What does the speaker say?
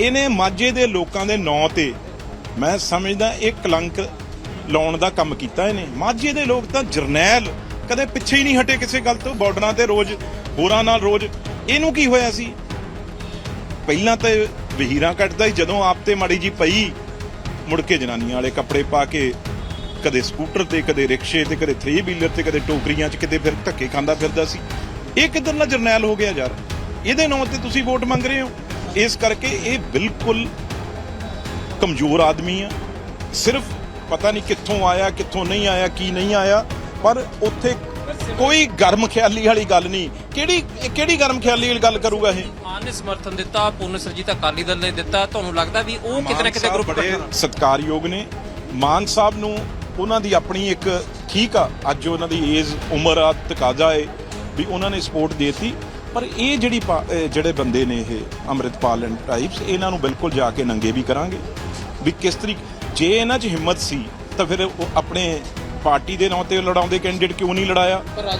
ਇਹਨੇ ਮਾਝੇ ਦੇ ਲੋਕਾਂ ਦੇ ਨਾਂ ਤੇ ਮੈਂ ਸਮਝਦਾ ਇਹ ਕਲੰਕ ਲਾਉਣ ਦਾ ਕੰਮ ਕੀਤਾ ਇਹਨੇ। ਮਾਝੇ ਦੇ ਲੋਕ ਤਾਂ ਜਰਨੈਲ, ਕਦੇ ਪਿੱਛੇ ਹੀ ਨਹੀਂ ਹਟੇ ਕਿਸੇ ਗੱਲ ਤੋਂ, ਬਾਰਡਰਾਂ ਤੇ ਰੋਜ਼, ਹੋਰਾਂ ਨਾਲ ਰੋਜ਼। ਇਹਨੂੰ ਕੀ ਹੋਇਆ ਸੀ? ਪਹਿਲਾਂ ਤਾਂ ਵਹੀਰਾਂ ਕੱਟਦਾ ਸੀ, ਜਦੋਂ ਆਪ ਤੇ ਮਾੜੀ ਜੀ ਪਈ, ਮੁੜ ਕੇ ਜਨਾਨੀਆਂ ਵਾਲੇ ਕੱਪੜੇ ਪਾ ਕੇ ਕਦੇ ਸਕੂਟਰ ਤੇ, ਕਦੇ ਰਿਕਸ਼ੇ ਤੇ, ਕਦੇ 3 ਵੀਲਰ ਤੇ, ਕਦੇ ਟੋਕਰੀਆਂ 'ਚ, ਕਿਤੇ ਫਿਰ ਧੱਕੇ ਖਾਂਦਾ ਫਿਰਦਾ ਸੀ। ਇਹ ਕਿੱਧਰ ਕਿੱਧਰਲਾ ਜਰਨੈਲ ਹੋ ਗਿਆ ਯਾਰ? ਇਹਦੇ ਨਾਂ ਤੇ ਤੁਸੀਂ ਵੋਟ ਮੰਗ ਰਹੇ ਹੋ? ਇਸ ਕਰਕੇ ਇਹ ਬਿਲਕੁਲ ਕਮਜ਼ੋਰ ਆਦਮੀ ਆ। ਸਿਰਫ ਪਤਾ ਨਹੀਂ ਕਿੱਥੋਂ ਆਇਆ ਕਿੱਥੋਂ ਨਹੀਂ ਆਇਆ ਕੀ ਨਹੀਂ ਆਇਆ ਪਰ ਉੱਥੇ ਕੋਈ ਗਰਮ ਖਿਆਲੀ ਵਾਲੀ ਗੱਲ ਨਹੀਂ। ਕਿਹੜੀ ਕਿਹੜੀ ਗਰਮ ਖਿਆਲੀ ਵਾਲੀ ਗੱਲ ਕਰੂਗਾ ਇਹ? ਮਾਨ ਨੇ ਸਮਰਥਨ ਦਿੱਤਾ ਪੂਰਨ ਸਰਜੀਤ ਅਕਾਲੀ ਦਲ ਨੇ ਦਿੱਤਾ। ਤੁਹਾਨੂੰ ਲੱਗਦਾ ਵੀ ਉਹ ਕਿਤੇ ਨਾ ਕਿਤੇ ਗਰੁੱਪ ਬੜੇ ਸਤਿਕਾਰਯੋਗ ਨੇ। ਮਾਨ ਸਾਹਿਬ ਨੂੰ ਉਹਨਾਂ ਦੀ ਆਪਣੀ ਇੱਕ ਠੀਕ ਆ। ਅੱਜ ਉਹਨਾਂ ਦੀ ਏਜ ਉਮਰ ਆ ਤਕਾਜ਼ਾ ਏ ਵੀ ਉਹਨਾਂ ਨੇ ਸਪੋਰਟ ਦੇਤੀ। ਪਰ ਇਹ ਜਿਹੜੀ ਪਾ- ਇਹ ਜਿਹੜੇ ਬੰਦੇ ਨੇ ਇਹ ਅੰਮ੍ਰਿਤਪਾਲ ਐਂਡ ਟਾਈਪਸ ਇਹਨਾਂ ਨੂੰ ਬਿਲਕੁਲ ਜਾ ਕੇ ਨੰਗੇ ਵੀ ਕਰਾਂਗੇ। ਵੀ ਕਿਸ ਤਰੀਕੇ ਜੇ ਇਹਨਾਂ 'ਚ ਹਿੰਮਤ ਸੀ, ਤਾਂ ਫਿਰ ਉਹ ਆਪਣੇ ਪਾਰਟੀ ਦੇ ਨਾਂ ਤੇ ਲੜਾਉਂਦੇ ਕੈਂਡੀਡੇਟ ਕਿਉਂ ਨਹੀਂ ਲੜਾਇਆ? ਪਰ ਰਾਜਾ